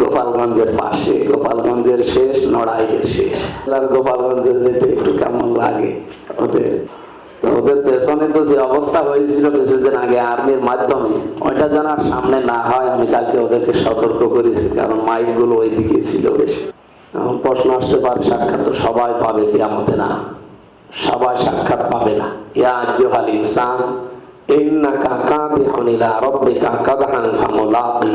গোপালগঞ্জের পাশে, গোপালগঞ্জের শেষ নড়াইয়ের শেষ। গোপালগঞ্জে যেতে একটু কেমন লাগে ওদের? ওদের পেছনে তো যে অবস্থা হয়েছিল কিছুদিন আগে আর্মির মাধ্যমে, ওইটা যেন আর সামনে না হয়, আমি কালকে ওদেরকে সতর্ক করেছি, কারণ মাইকগুলো ওই দিকে ছিল বেশি। প্রশ্ন আসতে পারে, সাক্ষাৎ তো সবাই পাবে কেমতে না। সবাই সাক্ষাৎ পাবে না। ইয়া আজ্জুহাল ইনসান, ইন্নাকা কাদিহুন ইলা রাব্বিকা কাদহান ফামুলাকি।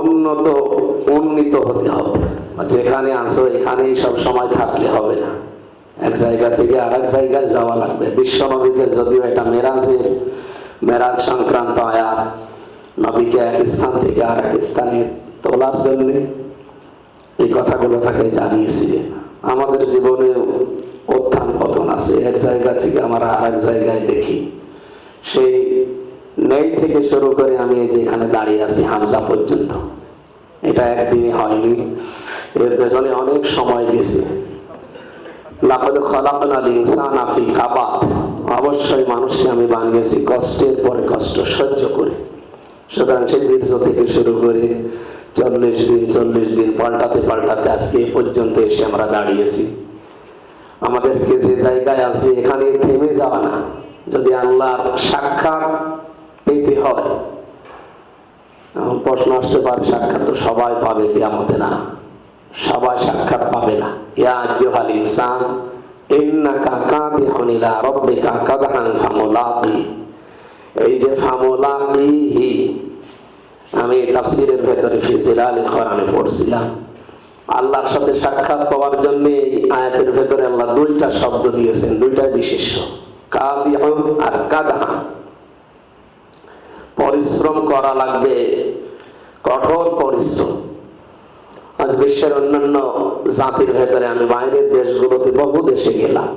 উন্নত, উন্নীত হতে হবে। যেখানে আসো এখানেই সব সময় থাকলে হবে না। এক জায়গা থেকে আর এক জায়গায় যাওয়া লাগবে। বিশ্ব নবীকে যদিও এটা মেরাজের, মেরাজ সংক্রান্ত আয়াত, নবীকে এক স্থান থেকে আর এক স্থানে তোলার জন্য এই কথাগুলো তাকে জানিয়েছিলেন আমাদের জীবনে উত্থান পতন আছে। এক জায়গা থেকে আমরা আর এক জায়গায় দেখি। সেই নেই থেকে শুরু করে আমি এই যে এখানে দাঁড়িয়ে আছি, হামজা পর্যন্ত। এটা একদিনে হয়নি। এর পেছনে অনেক সময় গেছে। অবশ্যই মানুষকে আমি বানিয়েছি কষ্টের পরে কষ্ট, সহ্য করে। সুতরাং সেই বীর্য থেকে শুরু করে চল্লিশ দিন চল্লিশ দিন পাল্টাতে পাল্টাতে আজকে পর্যন্ত এসে আমরা দাঁড়িয়েছি। আমাদেরকে যে জায়গায় আছে, এখানে থেমে যাওয়া না। যদি আল্লাহর সাক্ষাৎ পেতে হয় প্রশ্ন আসতে পারে, সাক্ষাৎ তো সবাই পাবে কি আমতে না। সবাই সাক্ষাৎ পাবে না। ইয়া আজ্জুহাল ইনসান আমি পড়ছিলাম। আল্লাহর সাথে সাক্ষাৎ পাওয়ার জন্য এই আয়াতের ভেতরে আল্লাহ দুইটা শব্দ দিয়েছেন, দুইটাই বিশেষ্য। কাদিহুন আর কাদহান। পরিশ্রম করা লাগবে, কঠোর পরিশ্রম। আজ বিশ্বের অন্যান্য জাতির ভেতরে আমি বাইরের দেশগুলোতে বহু দেশে গেলাম।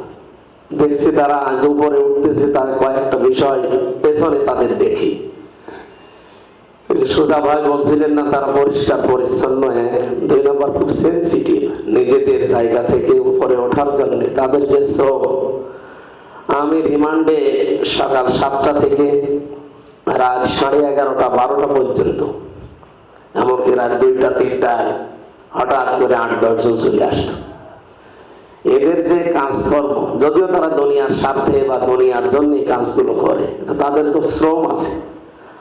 দেখছি তারা আজ উপরে উঠতেছে, তার কয়েকটা বিষয় পেছনে তাদের দেখি। সোজা ভাই বলছিলেন না, তারা পরিষ্কার পরিচ্ছন্ন, এক, দুই নম্বর খুব সেন্সিটিভ নিজেদের জায়গা থেকে উপরে ওঠার জন্য। তাদের যে শ্রম, আমি রিমান্ডে সকাল সাতটা থেকে রাত সাড়ে এগারোটা, বারোটা পর্যন্ত। এমনকি রাত দুইটা, তিনটায় হঠাৎ করে আট দশজন চলে আসতো। এদের যে কাজকর্ম, যদিও তারা দুনিয়ার স্বার্থে বা দুনিয়ার জন্য কাজগুলো করে তো তাদের তো শ্রম আছে।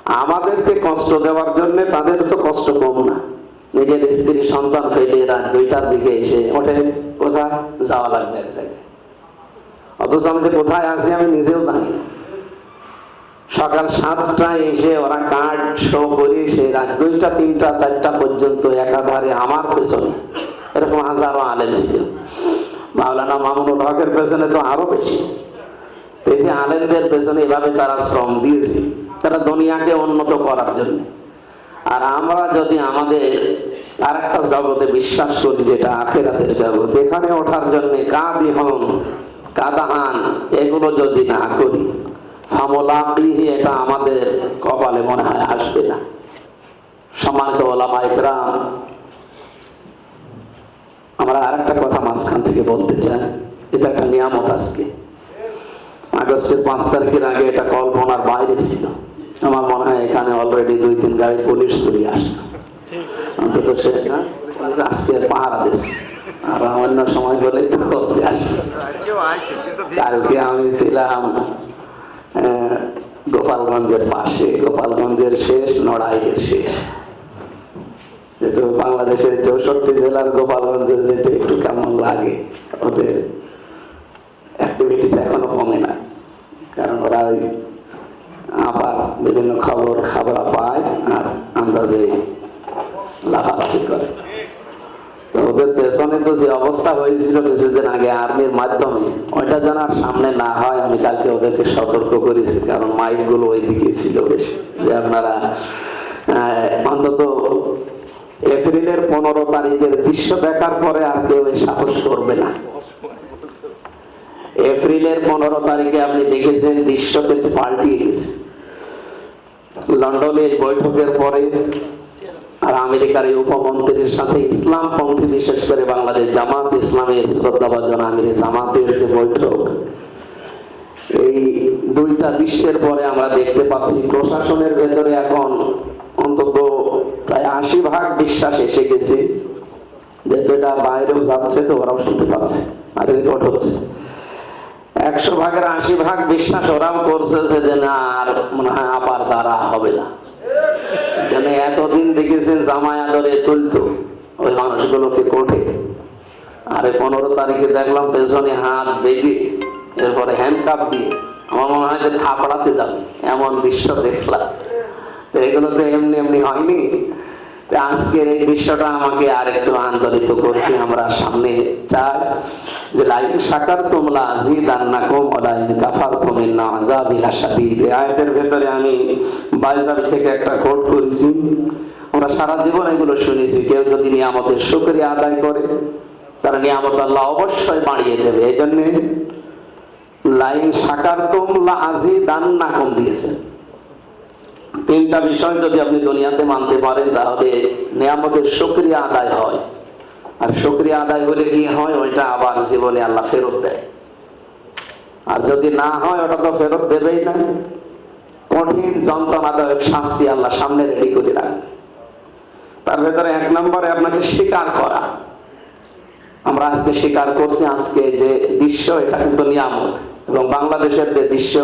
আমাদেরকে কষ্ট দেওয়ার জন্য তাদের তো কষ্ট কম না। নিজের স্ত্রী, সন্তান ফেলে রাত দুইটার দিকে এসে ওঠে, কোথায়? যাওয়া লাগবে এক জায়গায়। অথচ আমি যে কোথায় আছি আমি নিজেও জানি না। সকাল সাতটায় এসে ওরা কার্ড শো করে সে রাত দুইটা, তিনটা, চারটা পর্যন্ত একাধারে আমার পেছনে। এরকম হাজারো আলেম ছিল। মাওলানা মামুনুল হকের পেছনে তো আরও বেশি। এই যে আলেমদের পেছনে এভাবে তারা শ্রম দিয়েছে, তারা দুনিয়াকে উন্নত করার জন্য। আর আমরা যদি আমাদের আর একটা জগতে বিশ্বাস করি, যেটা আখেরাতের জগৎ এখানে ওঠার জন্য কাদি হন কাদাহান, এগুলো যদি না করি এটা আমাদের কপালে মনে হয় আসবে না। সম্মানিত আমরা আরেকটা কথা মাঝখান থেকে বলতে চাই। এটা একটা নিয়ামত আজকে। আগস্টের পাঁচ তারিখের আগে এটা কল্পনার বাইরে ছিল। আমার মনে হয় এখানে অলরেডি দুই তিন গাড়ি পুলিশ চলে আসতো অন্তত সে আজকে পাহারা দিস আর অন্য সময় হলে তো কালকে আমি ছিলাম গোপালগঞ্জের পাশে, গোপালগঞ্জের শেষ নড়াইয়ের শেষ। যেহেতু বাংলাদেশের চৌষট্টি জেলার গোপালগঞ্জে যেতে একটু কেমন লাগে, ওদের অ্যাক্টিভিটিস এখনও কমে না। কারণ ওরা ওই আবার বিভিন্ন খবর, খাবার পায় আর আন্দাজে লাফালাফি করে। ওদের পেছনে তো যে অবস্থা হয়েছিল কিছুদিন আগে আর্মির মাধ্যমে, ওইটা যেন আর সামনে না হয়, আমি কালকে ওদেরকে সতর্ক করেছি, কারণ মাইকগুলো ওইদিকে ছিল বেশি। যে আপনারা অন্তত এপ্রিলের পনেরো তারিখের দৃশ্য দেখার পরে আর কেউ সাহস করবে না। এপ্রিলের পনেরো তারিখে আপনি দেখেছেন দৃশ্য কিন্তু পাল্টিয়ে গেছে। লন্ডনে বৈঠকের পরে আর আমেরিকার এই উপমন্ত্রীর সাথে ইসলাম পন্থী বিশেষ করে বাংলাদেশ জামাত ইসলামের শ্রদ্ধাভাজন আমির জামাতের যে বৈঠক, এই দুইটা বিশ্বের পরে আমরা দেখতে পাচ্ছি প্রশাসনের ভেতরে এখন অন্তত প্রায় আশি ভাগ বিশ্বাস এসে গেছে যে যেটা বাইরেও যাচ্ছে তো ওরাও শুনতে পাচ্ছে, আর রেকর্ড হচ্ছে। একশো ভাগের আশি ভাগ বিশ্বাস ওরাও করছে যে না, আর মনে হয় আপার দ্বারা হবে না। যেন এতদিন দেখেছেন জামাই আদরে তুলতো। ওই মানুষগুলোকে কোঠে। আরে পনেরো তারিখে দেখলাম পেছনে হাত বেগে এরপরে হ্যান্ডকাপ দিয়ে আমার মনে হয় যে থাপড়াতে যাবে। এমন দৃশ্য দেখলাম। তো এগুলো তো এমনি এমনি হয়নি। আজকের এই দৃশ্যটা আমাকে আর একটু আন্দোলিত করছে। আমরা সামনে চাই যে, লাইন সাকার তোমলা আজিদ আন্নাকুম ওলাইন কাফার তুমিন আযাবিলা শাদীদ আয়াতের ভেতরে আমি বাইজাবি থেকে একটা কোট করেছি। আমরা সারা জীবন এগুলো শুনেছি। কেউ যদি নিয়ামতের শুকরিয়া আদায় করে, তারা নিয়ামত আল্লাহ অবশ্যই বাড়িয়ে দেবে। এই জন্যে লাইন সাকার তোমলা আজিদ আন্নাকুম দিয়েছেন তিনটা বিষয় যদি আপনি দুনিয়াতে মানতে পারেন, তাহলে নিয়ামতের শুক্রিয়া আদায় হয়। আর শুক্রিয়া আদায় হলে কি হয়? ওইটা আবার জীবনে আল্লাহ ফেরত দেয়। আর যদি না হয়, ওটা তো ফেরত দেবেই না। কঠিন যন্ত্রণাদায়ক শাস্তি আল্লাহ সামনে রেডি করে রাখবে তার ভেতরে এক নম্বরে আপনাকে স্বীকার করা। আমরা আজকে স্বীকার করছি আজকে যে দৃশ্য, এটা কিন্তু নিয়ামত। এবং বাংলাদেশের যে দৃশ্য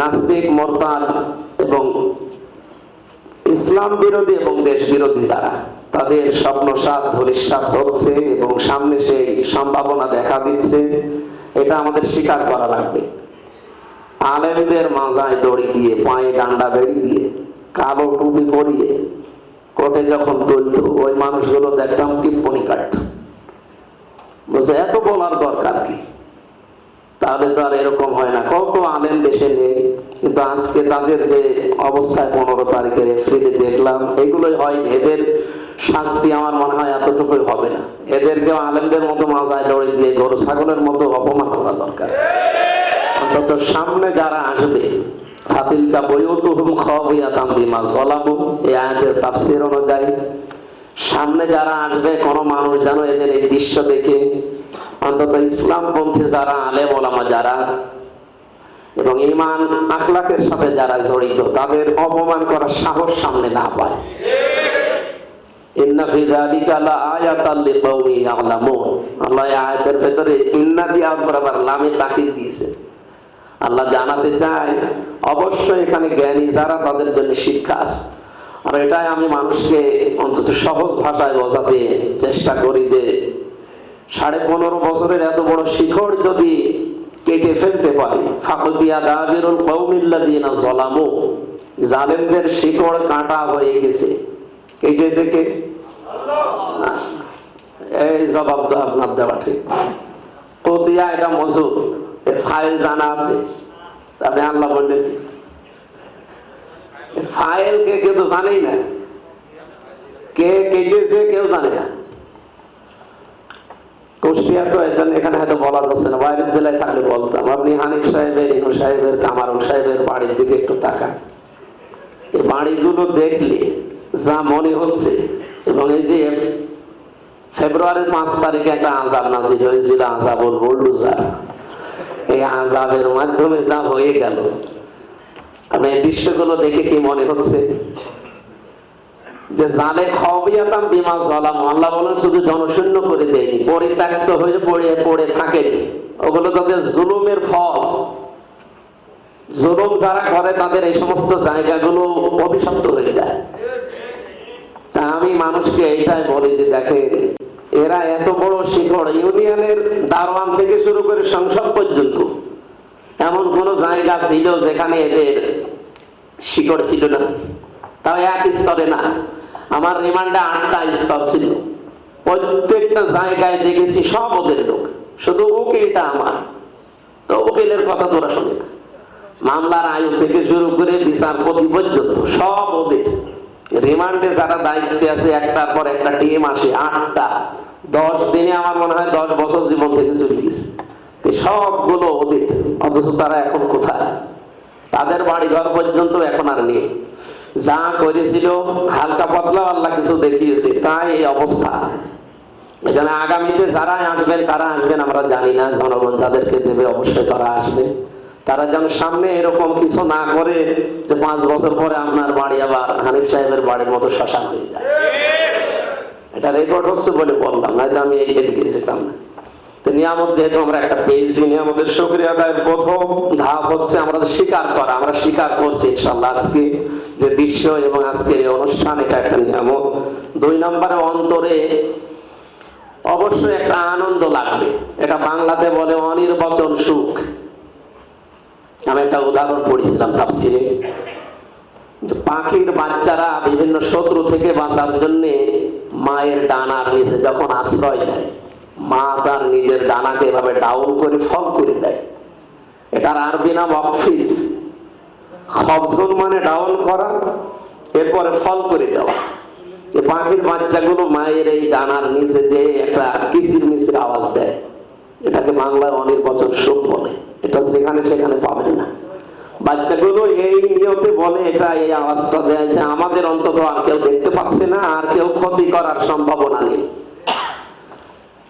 নাস্তিক মোরতাদ এবং ইসলাম বিরোধী এবং দেশ বিরোধী যারা, তাদের স্বপ্নসাদ ধরিসাত হচ্ছে এবং সামনে সেই সম্ভাবনা দেখা দিচ্ছে। এটা আমাদের স্বীকার করা লাগবে। আলেমদের মাজায় দড়ি দিয়ে, পায়ে ডান্ডা বেড়ি দিয়ে, কালো টুপি পরিয়ে কোর্টে যখন তুলতো, ওই মানুষগুলো দেখতাম টিপ্পনি কাটত। এত বলার দরকার কি? তাহলে তো আর এরকম হয় না। কত আলেম দেশে নেই, কিন্তু আজকে তাদের যে অবস্থায় পনেরো তারিখের এপ্রিলে দেখলাম, এগুলোই হয় এদের শাস্তি আমার মনে হয় এতটুকুই হবে না। এদেরকেও আলেমদের মতো মাজায় দৌড়ে দিয়ে গরু ছাগলের মতো অপমান করা দরকার। অন্তত সামনে যারা আসবে, ফাতিলকা বইয়তুহুম খাবিয়াতাম বিমা যালামু, এই আয়াতের তাফসীর অনুযায়ী, সামনে যারা আসবে, কোন মানুষ যেন এদের এই দৃশ্য দেখে অন্তত ইসলাম পন্থী যারা আলেম ওলামা যারা। এবং ইমান আখলাকের সাথে যারা জড়িত, তাদের অপমান করার সাহস সামনে না পায়। ইন্না ফি যালিকা আল্লাহ আয়াতের ভেতরে আবার লামে তাকিদ দিয়েছে। আল্লাহ জানাতে চায়, অবশ্যই এখানে জ্ঞানী যারা তাদের জন্য শিক্ষা আছে। আর এটাই আমি মানুষকে অন্তত সহজ ভাষায় বোঝাতে চেষ্টা করি যে সাড়ে পনেরো বছরের এত বড় শিখর যদি কেটে ফেলতে পারে জালেমদের শিকড় কাটা হয়ে গেছে। কেটেছে কে? এই জবাব তো আপনার দেওয়া ঠিক। কতিয়া এটা মজুর? ফাইল জানা আছে। তবে আল্লাহ বললেন ফাইল কে কেউ তো জানেই না। কে কেটেছে কেউ জানে না। কুষ্টিয়া তো এখানে হয়তো বলা যাচ্ছে না বাইরের জেলায় থাকলে বলতাম। আপনি হানিফ সাহেবের, ইনু সাহেবের সাহেবের বাড়ির দিকে একটু তাকান। এই বাড়িগুলো দেখলে যা মনে হচ্ছে, এবং এই যে ফেব্রুয়ারির পাঁচ তারিখে একটা আজাব হয়েছিল আজাবুল বুলডুজার এই আজাবের মাধ্যমে যা হয়ে গেল এই দৃশ্যগুলো দেখে কি মনে হচ্ছে? যে জালে খবিয়াতাম বিমা জলাম আল্লাহ বলেন, শুধু জনশূন্য করে দেয়নি, পরিত্যক্ত হয়ে পড়ে পড়ে থাকেনি। ওগুলো তাদের জুলুমের ফল। জুলুম যারা করে, তাদের এই সমস্ত জায়গাগুলো অভিশপ্ত হয়ে যায়। তা আমি মানুষকে এইটাই বলি যে, দেখেন, এরা এত বড় শিখর ইউনিয়নের দারোয়ান থেকে শুরু করে সংসদ পর্যন্ত এমন কোন জায়গা ছিল যেখানে এদের শিকড় ছিল না। তাও এক স্তরে না। আমার রিমান্ডে আটটা স্তর ছিল। প্রত্যেকটা জায়গায় দেখেছি সব ওদের লোক। শুধু উকিলটা আমার। তো উকিলের কথা তোরা শুনে না। মামলার আয়ু থেকে শুরু করে বিচারপতি পর্যন্ত সব ওদের। রিমান্ডে যারা দায়িত্বে আছে, একটার পর একটা টিম আসে, আটটা। দশ দিনে আমার মনে হয় দশ বছর জীবন থেকে চলে গেছে। সবগুলো ওদের। অথচ তারা এখন কোথায়? তাদের বাড়ি ঘর পর্যন্ত এখন আর নেই। যা করেছিল, হালকা পাতলা আল্লাহ কিছু দেখিয়েছে, তাই এই অবস্থা। এখানে আগামীতে যারা আসবেন, কারা আসবেন আমরা জানি না, জনগণ যাদেরকে দেবে অবশ্যই তারা আসবে তারা যেন সামনে এরকম কিছু না করে, যে পাঁচ বছর পরে আপনার বাড়ি আবার হানিফ সাহেবের বাড়ির মতো শ্মশান হয়ে যায়। এটা রেকর্ড হচ্ছে বলে বললাম, নয়তো আমি এদিকে যেতাম না। নিয়ামত যেহেতু আমরা একটা পেয়েছি নিয়ামতের আদায়ের প্রথম ধাপ হচ্ছে আমরা স্বীকার করা, আমরা স্বীকার করছি ইনশাল্লাহ আজকে যে এবং আজকের এই অনুষ্ঠান, এটা একটা নিয়ামত। দুই নম্বরে অন্তরে অবশ্যই একটা আনন্দ লাগবে। এটা বাংলাতে বলে অনির্বচন সুখ। আমি একটা উদাহরণ পড়েছিলাম তাফসিরে। পাখির বাচ্চারা বিভিন্ন শত্রু থেকে বাঁচার জন্য মায়ের ডানার নিচে যখন আশ্রয় দেয় মা তার নিজের ডানাকে এভাবে ডাউন করে ফল করে দেয়। এটার আরবি নাম অফিস খবজন মানে ডাউন করা, এরপরে ফল করে দেওয়া। যে পাখির বাচ্চাগুলো মায়ের এই ডানার নিচে যে একটা কিসির মিসির আওয়াজ দেয়, এটাকে বাংলায় অনির্বচন সুখ বলে। এটা যেখানে সেখানে পাবেন না। বাচ্চাগুলো এই নিয়তে বলে, এটা এই আওয়াজটা দেয় যে আমাদের অন্তত আর কেউ দেখতে পাচ্ছে না, আর কেউ ক্ষতি করার সম্ভাবনা নেই।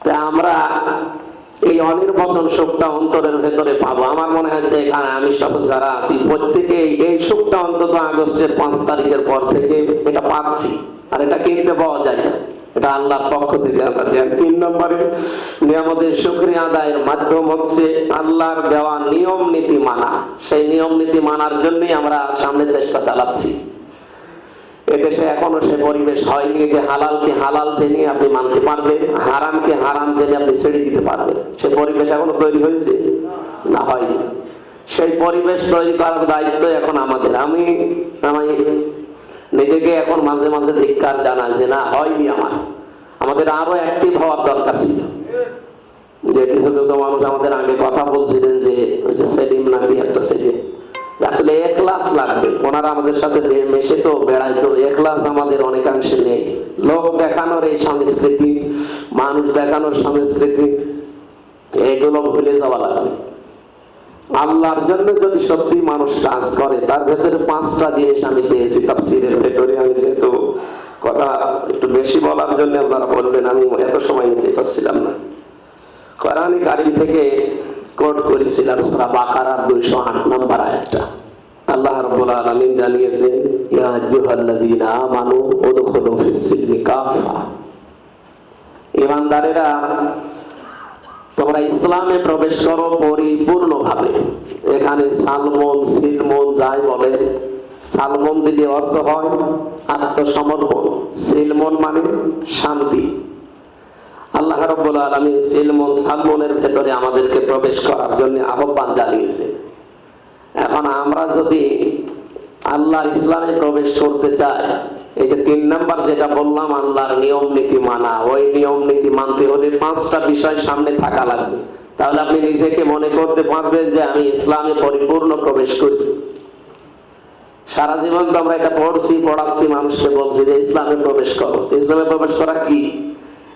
তা আমরা এই অনির্বচন সুখটা অন্তরের ভেতরে পাবো। আমার মনে হয়েছে এখানে আমি সব যারা আছি প্রত্যেকে এই সুখটা অন্তত আগস্টের পাঁচ তারিখের পর থেকে এটা পাচ্ছি। আর এটা কিনতে পাওয়া যায় না। এটা আল্লাহর পক্ষ থেকে দেন তিন নম্বরে শুক্রিয়া আদায়ের মাধ্যম হচ্ছে আল্লাহর দেওয়া নিয়ম নীতি মানা। সেই নিয়ম নীতি মানার জন্যই আমরা সামনে চেষ্টা চালাচ্ছি। এদেশে এখনও সে পরিবেশ হয়নি যে হালালকে হালাল জেনে আপনি মানতে পারবেন, হারামকে হারাম জেনে আপনি ছেড়ে দিতে পারবেন। সে পরিবেশ এখনও তৈরি হয়েছে? না, হয়নি। সেই পরিবেশ তৈরি করার দায়িত্ব এখন আমাদের। আমি আমি নিজেকে এখন মাঝে মাঝে ধিক্কার জানা যে না, হয়নি আমার। আমাদের আরও অ্যাক্টিভ হওয়ার দরকার ছিল। যে কিছু কিছু মানুষ আমাদের আগে কথা বলছিলেন যে সেলিম নাকি একটা সেলিম। আসলে এখলাস লাগবে। ওনারা আমাদের সাথে মেশে তো বেড়াইতো এখলাস আমাদের অনেকাংশে নেই। লোক দেখানোর এই সংস্কৃতি, মানুষ দেখানোর সংস্কৃতি, এগুলো ভুলে যাওয়া লাগবে। আল্লাহর জন্য যদি সত্যি মানুষ কাজ করে, তার ভেতরে পাঁচটা জিনিস আমি পেয়েছি তাফসিরের ভেতরে। আমি যেহেতু কথা একটু বেশি বলার জন্য আপনারা বলবেন, আমি এত সময় নিতে চাচ্ছিলাম না। কোরআন কারিম থেকে কোট করেছিলাম, সূরা বাকারার 208 নম্বর আয়াতটা। আল্লাহ রাব্বুল আলামিন জানিয়েছেন, ইয়া আইয়ুহাল্লাযীনা আমানু উদখুলু ফিস সিলমি কাফা ঈমানদারেরা, তোমরা ইসলামে প্রবেশ করো পরিপূর্ণভাবে। এখানে সালমন, সিলমন যাই বলে, সালমন দিলে অর্থ হয় আত্মসমর্পণ। সিলমন মানে শান্তি। আল্লাহ রব্বুল আলমী সিলমন, সালমনের ভেতরে আমাদেরকে প্রবেশ করার জন্য আহ্বান জানিয়েছে। এখন আমরা যদি আল্লাহর ইসলামে প্রবেশ করতে চাই যে তিন নাম্বার যেটা বললাম, আল্লাহর নিয়ম নীতি মানা, ওই নিয়ম নীতি মানতে হলে পাঁচটা বিষয় সামনে থাকা লাগবে। তাহলে আপনি নিজেকে মনে করতে পারবেন যে আমি ইসলামে পরিপূর্ণ প্রবেশ করছি। সারা জীবন তো আমরা এটা পড়ছি, পড়াচ্ছি, মানুষকে বলছি যে ইসলামে প্রবেশ করো। ইসলামে প্রবেশ করা কি?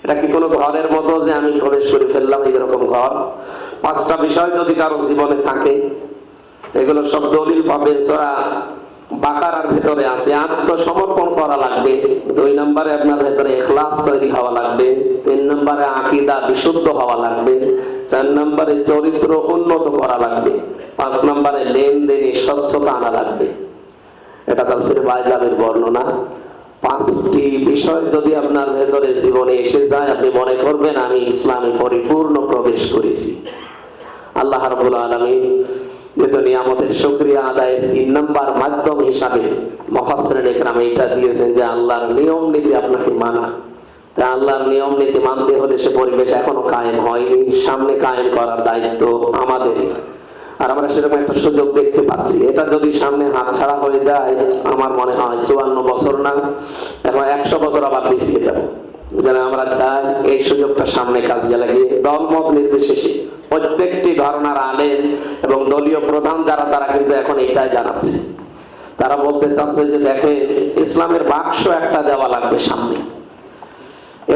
এটা কি কোনো ঘরের মতো যে আমি প্রবেশ করে ফেললাম এরকম ঘর? পাঁচটা বিষয় যদি কারও জীবনে থাকে এগুলো সব দলিল পাবেন সরা বাকারার ভেতরে আছে। আত্মসমর্পণ করা লাগবে। দুই নম্বরে আপনার ভেতরে এখলাস তৈরি হওয়া লাগবে। তিন নম্বরে আকিদা বিশুদ্ধ হওয়া লাগবে। চার নম্বরে চরিত্র উন্নত করা লাগবে। পাঁচ নম্বরে লেনদেনে স্বচ্ছতা আনা লাগবে। এটা তাফসিরে বাইজাবের বর্ণনা। পাঁচটি বিষয় যদি আপনার ভেতরে জীবনে এসে যায়, আপনি মনে করবেন, আমি ইসলামে পরিপূর্ণ প্রবেশ করেছি। আল্লাহ রাব্বুল যেহেতু নিয়ামতের শুকরিয়া আদায়ের তিন নম্বর মাধ্যম হিসাবে মহাশ্রেণ একরাম এটা দিয়েছেন যে আল্লাহর নিয়ম নীতি আপনাকে মানা। তা আল্লাহর নিয়ম নীতি মানতে হলে সে পরিবেশ এখনও কায়েম হয়নি, সামনে কায়েম করার দায়িত্ব আমাদের। আর আমরা সেরকম একটা সুযোগ দেখতে পাচ্ছি। এটা যদি সামনে হাত ছাড়া হয়ে যায়, আমার মনে হয় চুয়ান্ন বছর না, এখন একশো বছর আবার পিছিয়ে যাবে। যেন আমরা চাই এই সুযোগটা সামনে কাজে লাগিয়ে দলমত নির্বিশেষে প্রত্যেকটি ঘরনার আলেন এবং দলীয় প্রধান যারা, তারা কিন্তু এখন এটাই জানাচ্ছে। তারা বলতে চাচ্ছে যে দেখেন, ইসলামের বাক্স একটা দেওয়া লাগবে সামনে।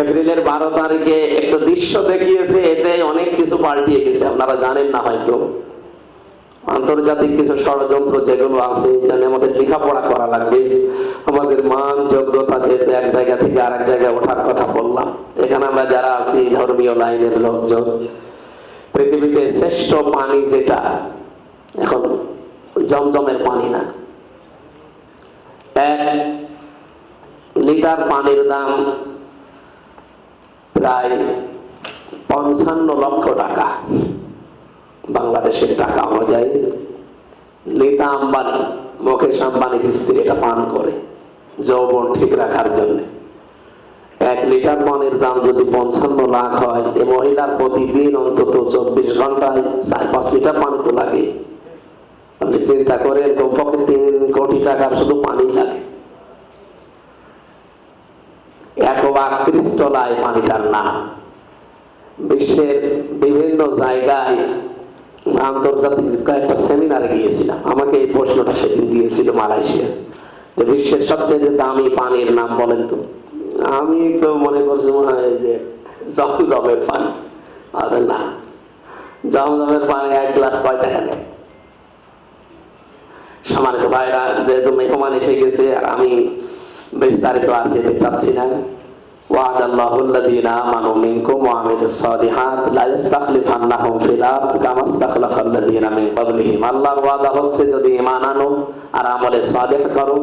এপ্রিলের বারো তারিখে একটু দৃশ্য দেখিয়েছে, এতে অনেক কিছু পাল্টিয়ে গেছে, আপনারা জানেন না হয়তো। আন্তর্জাতিক কিছু ষড়যন্ত্র যেগুলো আছে যেন আমাদের লেখাপড়া করা লাগবে। আমাদের মান যোগ্যতা যেহেতু এক জায়গা থেকে আরেক জায়গায় ওঠার কথা বললাম। এখানে আমরা যারা আছি, ধর্মীয় লাইনের লোকজন, পৃথিবীতে শ্রেষ্ঠ পানি যেটা, এখন জমজমের পানি না। এক লিটার পানির দাম প্রায় পঞ্চান্ন লক্ষ টাকা। বাংলাদেশের টাকা অনুযায়ী নীতা আম্বানি, মুকেশ আম্বানির স্ত্রী এটা পান করে যৌবন ঠিক রাখার জন্য। এক লিটার পানির দাম যদি পঞ্চান্ন লাখ হয়, এ মহিলার প্রতিদিন অন্তত চব্বিশ ঘন্টায় চার পাঁচ লিটার পানি তো লাগে। আপনি চিন্তা করেন, কমপক্ষে তিন কোটি টাকার শুধু পানি লাগে। ক্রিস্টলায় পানিটার নাম। বিশ্বের বিভিন্ন জায়গায় আন্তর্জাতিক কয়েকটা সেমিনারে গিয়েছিলাম, আমাকে এই প্রশ্নটা সেদিন দিয়েছিল মালয়েশিয়া। যে বিশ্বের সবচেয়ে দামি পানির নাম বলেন তো? আমি তো মনে করছি মনে হয় যে জমজমের পানি। আচ্ছা না। জমজমের পানি এক গ্লাস কয় টাকা নেয়? সম্মানিত ভাইরা, যেহেতু মেহমান এসে গেছে, আর আমি বিস্তারিত আর যেতে চাচ্ছি না। وعد الله الذين آمنوا منكم وعملوا الصالحات لا يستخلفنهم في الأرض كما استخلف الذين من قبلهم আল্লাহর ওয়াদা হচ্ছে যদি ঈমান আনো আর আমলে সালেহ করো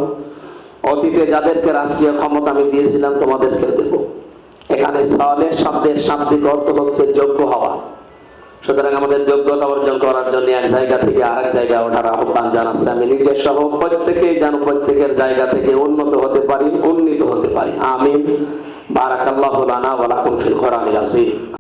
অতীতে যাদেরকে রাষ্ট্রীয় ক্ষমতা আমি দিয়েছিলাম তোমাদেরকে দেব এখানে সালেহ শব্দের শাব্দিক অর্থ হচ্ছে যোগ্য হওয়া সুতরাং আমাদের যোগ্যতা অর্জন করার জন্য এক জায়গা থেকে আরেক জায়গায় ওঠার আহ্বান জানাচ্ছে আমি নিজের সহ প্রত্যেকেই যেন প্রত্যেকের জায়গা থেকে উন্নত হতে পারি উন্নীত হতে পারি আমিন بارك الله لنا ولكم في القرآن العظيم.